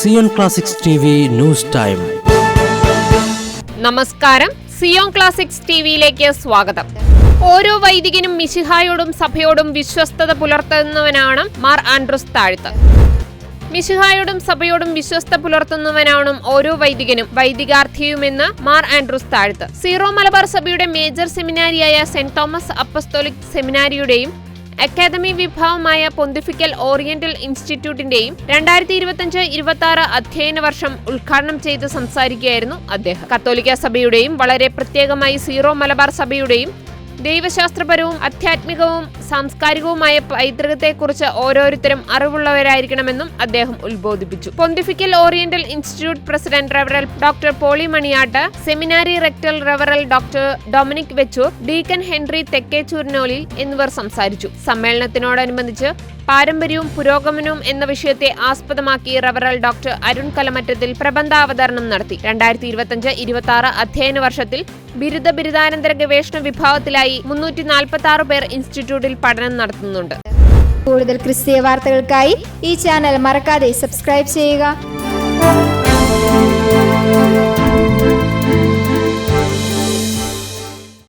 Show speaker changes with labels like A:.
A: Zion classics news time
B: നമസ്കാരം. Zion classics ടിവിയിലേക്ക് സ്വാഗതം. ഓരോ വൈദികനും മിശിഹായോടും സഭയോടും വിശ്വസ്തത പുലർത്തുന്നവനാണ് മാർ ആൻഡ്രൂസ് താഴ്ത്ത്. മിശിഹായോടും സഭയോടും വിശ്വസ്ത പുലർത്തുന്നവനാണ് ഓരോ വൈദികനും വൈദികാർത്ഥിയുമെന്ന് മാർ ആൻഡ്രൂസ് താഴ്ത്ത്. സീറോ മലബാർ സഭയുടെ മേജർ സെമിനാരിയായ സെന്റ് തോമസ് അപ്പസ്തോലിക് സെമിനാരിയുടെയും അക്കാദമി വിഭാഗമായ പൊന്തിഫിക്കൽ ഓറിയന്റൽ ഇൻസ്റ്റിറ്റ്യൂട്ടിന്റെയും രണ്ടായിരത്തി ഇരുപത്തിയഞ്ച് ഇരുപത്തി ആറ് അധ്യയന വർഷം ഉദ്ഘാടനം ചെയ്ത് സംസാരിക്കുകയായിരുന്നു അദ്ദേഹം. കത്തോലിക്ക സഭയുടെയും വളരെ പ്രത്യേകമായി സീറോ മലബാർ സഭയുടെയും ദൈവശാസ്ത്രപരവും ആധ്യാത്മികവും സാംസ്കാരികവുമായ പൈതൃകത്തെക്കുറിച്ച് ഓരോരുത്തരും അറിവുള്ളവരായിരിക്കണമെന്നും അദ്ദേഹം ഉത്ബോധിപ്പിച്ചു. പൊന്തിഫിക്കൽ ഓറിയന്റൽ ഇൻസ്റ്റിറ്റ്യൂട്ട് പ്രസിഡന്റ് റവറൽ ഡോക്ടർ പോളി മണിയാട്ട് സെമിനാരി റെക്ടർ റവറൽ doctor Dominic Vechoor deacon Henry തെക്കേച്ചൂരിനോലിൽ എന്നിവർ സംസാരിച്ചു. സമ്മേളനത്തിനോടനുബന്ധിച്ച് പാരമ്പര്യവും പുരോഗമനവും എന്ന വിഷയത്തെ ആസ്പദമാക്കി റവറൽ ഡോക്ടർ അരുൺ കലമറ്റത്തിൽ പ്രബന്ധാവതരണം നടത്തി. രണ്ടായിരത്തി ഇരുപത്തിയഞ്ച് ഇരുപത്തി അധ്യയന വർഷത്തിൽ ബിരുദ ബിരുദാനന്തര ഗവേഷണ വിഭാഗത്തിലായി മുന്നൂറ്റി നാൽപ്പത്തി ആറ് പേർ ഇൻസ്റ്റിറ്റ്യൂട്ടിൽ പഠനം നടത്തുന്നുണ്ട്.
C: കൂടുതൽ ക്രിസ്തീയ വാർത്തകൾക്കായി ഈ ചാനൽ മറക്കാതെ സബ്സ്ക്രൈബ് ചെയ്യുക.